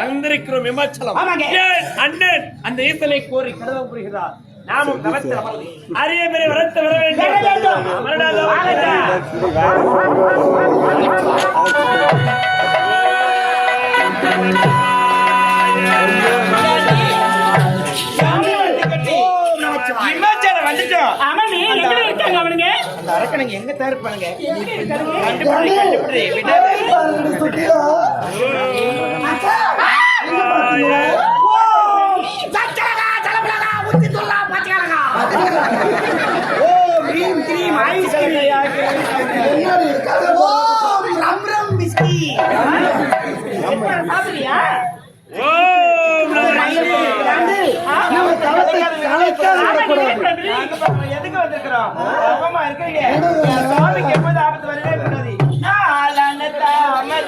வந்திருக்கிறோம். ஏன் அண்ணன் அந்த ஈசனை கோரி கடவுள் புரிகிறார். நாமும் அரிய பெரிய வரத்தை வர வர வேண்டும். அந்த அரக்கனுங்க எங்க தான் இருப்பானுங்க கண்டுபிடி நம்ம தவத்தை எதுக்கு வந்திருக்கிறோம் கோபமா இருக்கீங்க சுவாமிக்கு எப்போது ஆபத்து வரவே கூடாது நாளான தாமரை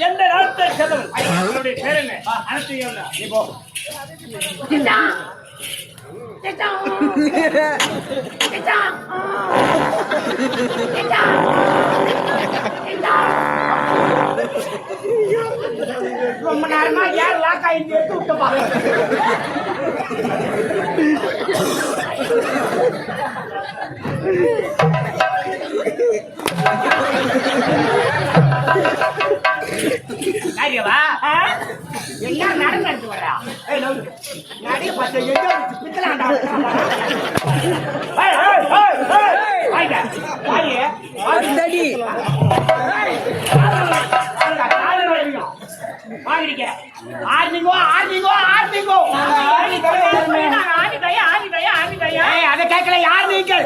எந்த நாட்டை சேர்ந்தவன் அவனுடைய பேர் என்ன? அனுப்பியா நீ போ. ரொம்ப நேரமா ஏன் லாக் ஆயிட்டு விட்டு பாருங்க காரியவா ஆ? என்ன நடந்து நடந்து வரா. நடி. பத்த எங்க வச்சு பித்தலாண்டா? ஆர்மிதாயா. ஏய் அத கேட்கல யார் நீங்கள்.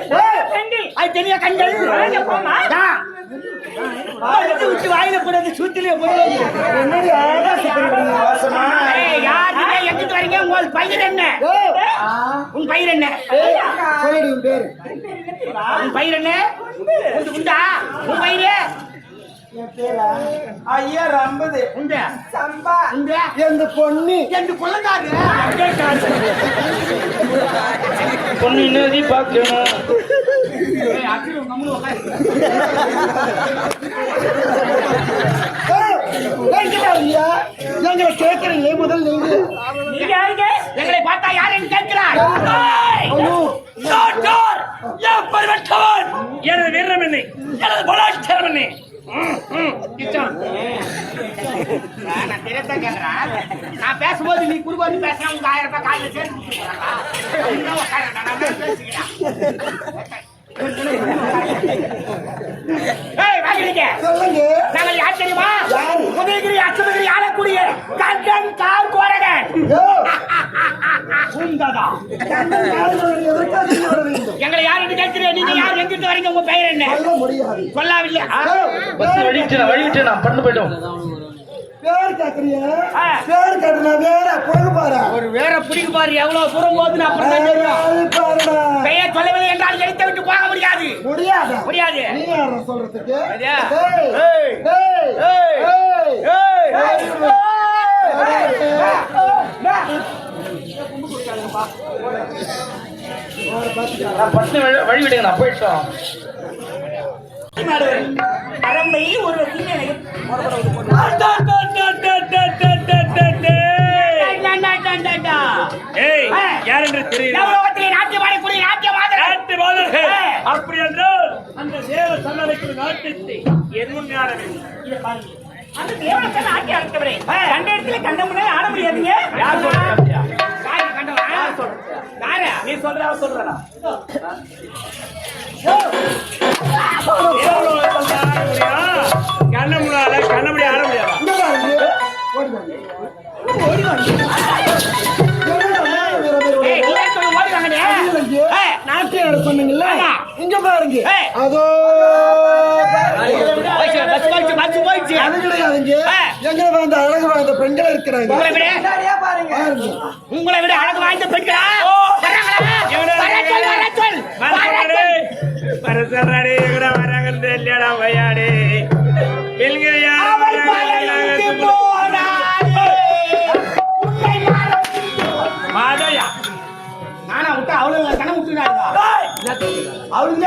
அது தெரிய கண்கள். எடுத்து விட்டு வாயில போடுறது சூத்திலே போடுறது ஏய், யார் நீங்க எங்கிட்டு வரீங்க? உங்கள் பயிர் என்ன? உன் பயிர் என்ன? உன் பயிர் என்ன? உண்டு. உன் பயிர்? ஐயா ரம்பது உண்டு? சம்பா. உண்டு? எந்த பொண்ணு? என்று கொள்ளங்காது பொண்ணு நதி பார்க்கணும் எங்களை கேட்கறீங்களே முதல் நீங்க? எங்களை பார்த்தா யார் என்று பரிவட்டவன்! எனது வீரம் என்ன எனது பலாட்சரம் என்ன. நான் பேசும்போது நீ வந்து பேசினா உங்க ஆயிரம் ரூபாய் காலையில் சேர்த்து சொல்லுங்க. நாங்கள் யார் தெரியுமா? உதயகிரி அச்சமகிரி ஆளக்கூடிய கண்டன் கார் கோரகன் எங்களை யார் என்று கேட்கிறேன். நீங்க யார்? எங்கிட்டு வரீங்க? உங்க பெயர் என்ன? சொல்ல முடியாது. சொல்லாவில்லை. வழிவிட்டு நான் பண்ணு போயிட்டோம். பேர் கேட்டனா வேற பாரு ஒரு வேற பிடிக்கு பாரு எவ்வளவு தூரம் போகுதுன்னு அப்புறம் பெயர் சொல்லவில்லை என்றால் எடுத்து விட்டு போக முடியாது முடியாதா முடியாது நீ யார சொல்றதுக்கு பட்டு வழி விடுங்க நான் போயிட்டோம் அரம்பை ஒரு யார் என்று தெரியுமா நாட்டியம் ஆடக்கூடிய நாட்டிய மாதர். அப்படி என்றால் அந்த தேவ சன்னதிக்கு வேண்டும் இதை பாருங்க. அந்த தேவனத்தை நாட்டி அழைத்தவரே. கண்ட இடத்துல கண்ட முன்னாடி ஆட முடியாதுங்க. நீ சொல்ற சொல்றா. கண்ண முடியாத கண்ண முடியாது ஆட முடியாது? நாட்டியம் சொன்னீங்கல்ல. இங்க பாருங்க. அதோ கிடையாதுங்க அழகு வாய்ந்த பெண்கள் இருக்கிறாங்க. உங்களை விட பாருங்க. உங்களை விட அழகு வாய்ந்த பெண்களா? வர சொல், வர சொல், வர சொல். பரசல்றாடி எங்கட வராங்கன்னு இல்லையாடா அவளுக்கு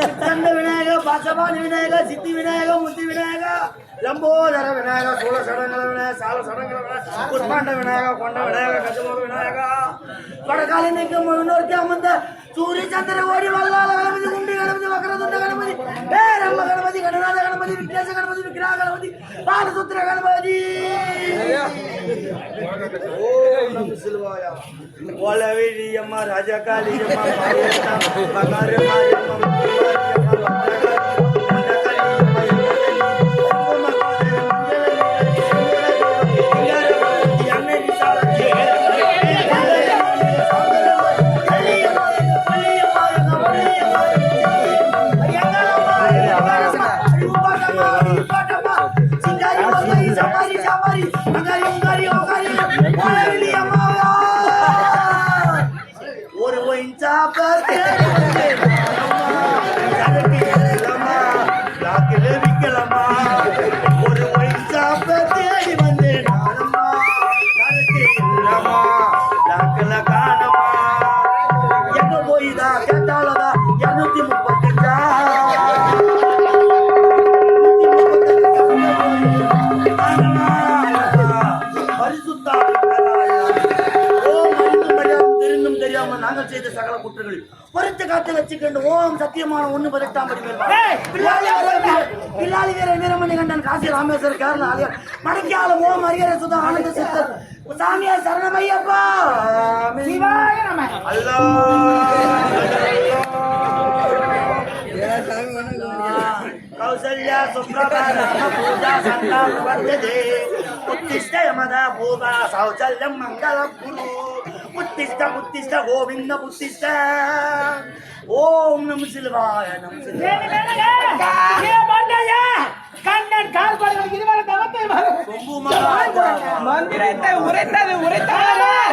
விநாயக பாசபாணி விநாயக சித்தி விநாயக முத்தி விநாயக லம்போதர விநாயக சூழ சடங்கல விநாயக சால சடங்கல விநாயக புஷ்பாண்ட விநாயக கொண்ட விநாயக கஜமுக விநாயக. வடகாலி நிற்க முன்னோர்க்கு அமர்ந்த சூரிய சந்திர ஓடி வல்லால கணபதி குண்டி கணபதி வக்கரதுண்ட கணபதி ஏ ரம்ம கணபதி கடநாத கணபதி விக்னேச கணபதி விக்ரா கணபதி பாலசுத்திர கணபதி. ஓம் நம சிவாயா மாரியம்மா வச்சுக்கண்டு ஓம் சத்தியமான ஒண்ணு பதினெட்டாம் படி பிள்ளாளி வீரமணி கண்டன் காசி ராமேஸ்வரர் கேரளா ஆலியார் மடக்கியால ஓம் அரியர சுதா ஆனந்த சித்தர். சாமியார் சரணமையப்பா. சிவாய நம. அல்லா. கௌசல்யா சுப்ரபாரம பூஜா சந்தான வர்த்ததே உத்திஷ்ட யமத பூதா சௌச்சல்யம் மங்களம் உத்திஷ்ட உத்திஷ்ட கோவிந்த உத்திஷ்ட ஓம் நம சிவாய நம கண்ணன் கால் படுவது இருவரும் தவத்தை மந்திரத்தை உரைத்தது உரைத்தவராக